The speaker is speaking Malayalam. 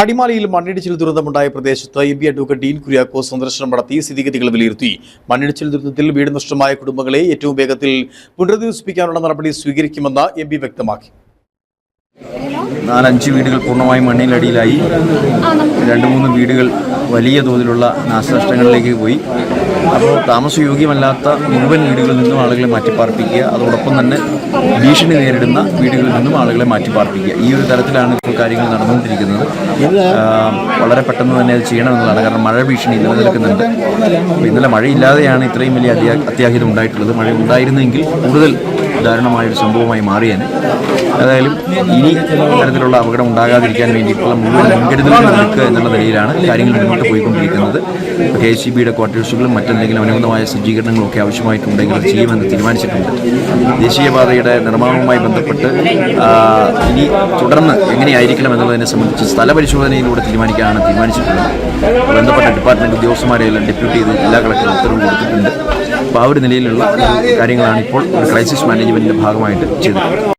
അടിമാലിയിൽ മണ്ണിടിച്ചിൽ ദുരന്തമുണ്ടായ പ്രദേശത്ത് ബി അഡ്വക്കേറ്റ് ഡീൻ കുര്യാക്കോസ് സന്ദർശനം നടത്തി സ്ഥിതിഗതികൾ വിലയിരുത്തി. മണ്ണിടിച്ചിൽ ദുരന്തത്തിൽ വീട് നഷ്ടമായ കുടുംബങ്ങളെ ഏറ്റവും വേഗത്തിൽ പുനരധിവസിപ്പിക്കാനുള്ള നടപടി സ്വീകരിക്കുമെന്ന് എം വ്യക്തമാക്കി. നാലഞ്ച് വീടുകൾ പൂർണമായും മണ്ണിനടിയിലായി. രണ്ട് മൂന്ന് വീടുകൾ വലിയ തോതിലുള്ള നാശനഷ്ടങ്ങളിലേക്ക് പോയി. അപ്പോൾ താമസയോഗ്യമല്ലാത്ത മുഴുവൻ വീടുകളിൽ നിന്നും ആളുകളെ മാറ്റിപ്പാർപ്പിക്കുക അതോടൊപ്പം തന്നെ ഭീഷണി നേരിടുന്ന വീടുകളിൽ നിന്നും ആളുകളെ മാറ്റിപ്പാർപ്പിക്കുക. ഈ ഒരു തരത്തിലാണ് ഇപ്പോൾ കാര്യങ്ങൾ നടന്നുകൊണ്ടിരിക്കുന്നത്. വളരെ പെട്ടെന്ന് തന്നെ അത് ചെയ്യണമെന്നതാണ് കാരണം മഴ ഭീഷണി നിലനിൽക്കുന്നുണ്ട്. അപ്പോൾ ഇന്നലെ മഴയില്ലാതെയാണ് ഇത്രയും വലിയ അത്യാ അത്യാഹിതം ഉണ്ടായിട്ടുള്ളത്. മഴ ഉണ്ടായിരുന്നെങ്കിൽ കൂടുതൽ ദാരുണമായൊരു സംഭവമായി മാറിയാണ് ഏതായാലും ഇനി തരത്തിലുള്ള അപകടം ഉണ്ടാകാതിരിക്കാൻ വേണ്ടി ഇപ്പോൾ മുഴുവൻ മുൻകരുതലുകൾ എടുക്കുക എന്നുള്ള നിലയിലാണ് കാര്യങ്ങൾ മുന്നോട്ട് പോയിക്കൊണ്ടിരിക്കുന്നത്. കെ എസ് സി ബിയുടെ ക്വാർട്ടേഴ്സുകളും മറ്റെന്തെങ്കിലും അനുബന്ധമായ സജ്ജീകരണങ്ങളും ഒക്കെ ആവശ്യമായിട്ടുണ്ടെങ്കിൽ ചെയ്യുമെന്ന് തീരുമാനിച്ചിട്ടുണ്ട്. ദേശീയപാതയുടെ നിർമ്മാണവുമായി ബന്ധപ്പെട്ട് ഇനി തുടർന്ന് എങ്ങനെയായിരിക്കണം എന്നുള്ളതിനെ സംബന്ധിച്ച് സ്ഥലപരിശോധനയിലൂടെ തീരുമാനിക്കാനാണ് തീരുമാനിച്ചിട്ടുള്ളത്. ബന്ധപ്പെട്ട ഡിപ്പാർട്ട്മെന്റ് ഉദ്യോഗസ്ഥന്മാരെയെല്ലാം ഡെപ്യൂട്ടി ചെയ്ത് ജില്ലാ കളക്ടർ ഉത്തരവ് കൊടുത്തിട്ടുണ്ട്. അപ്പോൾ ആ ഒരു നിലയിലുള്ള കാര്യങ്ങളാണ് ഇപ്പോൾ ക്രൈസിസ് മാനേജ്മെന്റിന്റെ ഭാഗമായിട്ട് ചെയ്തിട്ടുള്ളത്